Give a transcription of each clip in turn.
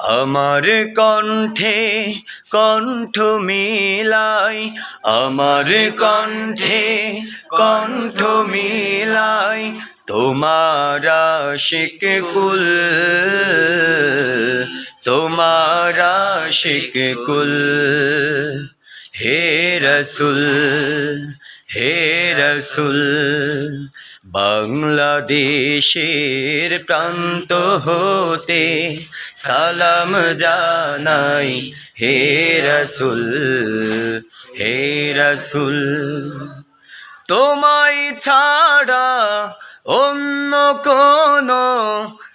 আমার কণ্ঠে কণ্ঠ মিলাই, আমার কণ্ঠে কণ্ঠ মিলাই তোমার আশিক কুল, তোমার আশিক কুল। হে রসুল হে রসুল, বাংলাদেশের প্রান্ত হতে সালাম জানাই হে রসুল হে রসুল। তোমায় ছাড়া অন্য কোনো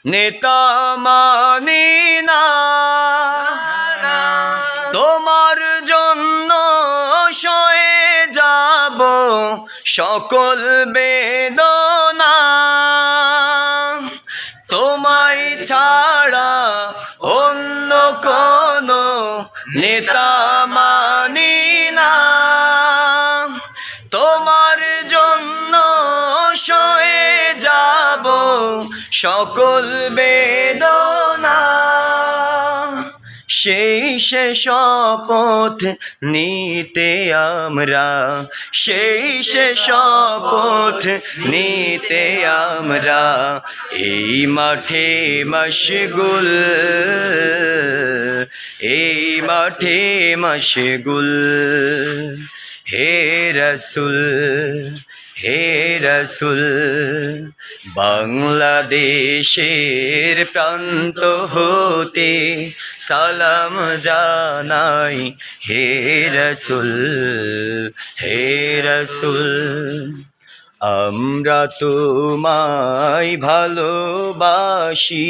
নেতা মানি না। তোমার জন্য সয়ে যাব সকল বেদনা। তোমায় ছাড়া নেতা মানি না তোমার জন্য সয়ে যাব সকল বেদনা। সেই সে শপথ নিতে আমরা, সেই সে শপথ নিতে আমরা, এই মাঠে মশগুল, এই মাঠে মশগুল। হে রসুল হে রসুল, বাংলাদেশের প্রান্ত হতে সালাম জানাই। হে রসুল হে রসুল, আমরা তোমায় ভালোবাসি।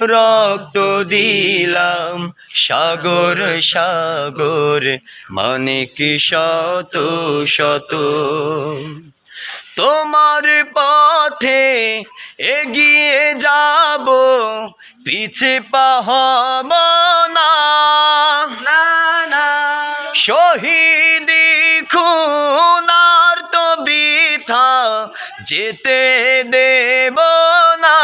রক্ত দিলাম সাগর সাগর মানিক শত শত? তোমার পথে এগিয়ে যাব, পিছে পাহব না। শহীদ খুনার তো বৃথা যেতে দেব না।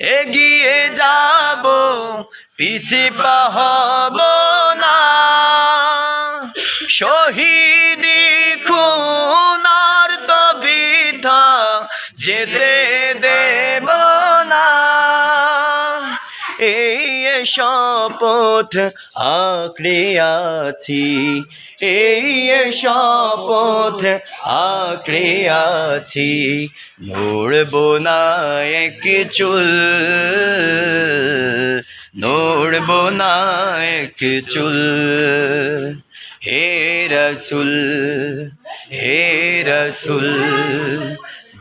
এগিয়ে যাব পিছি পাহব না। শহীদ এই শপথ আঁকড়ে আছি। এই শপথ আঁকড়ে আছি। নড়ব না এক চুল, নড়ব না এক চুল। হে রসুল হে রসুল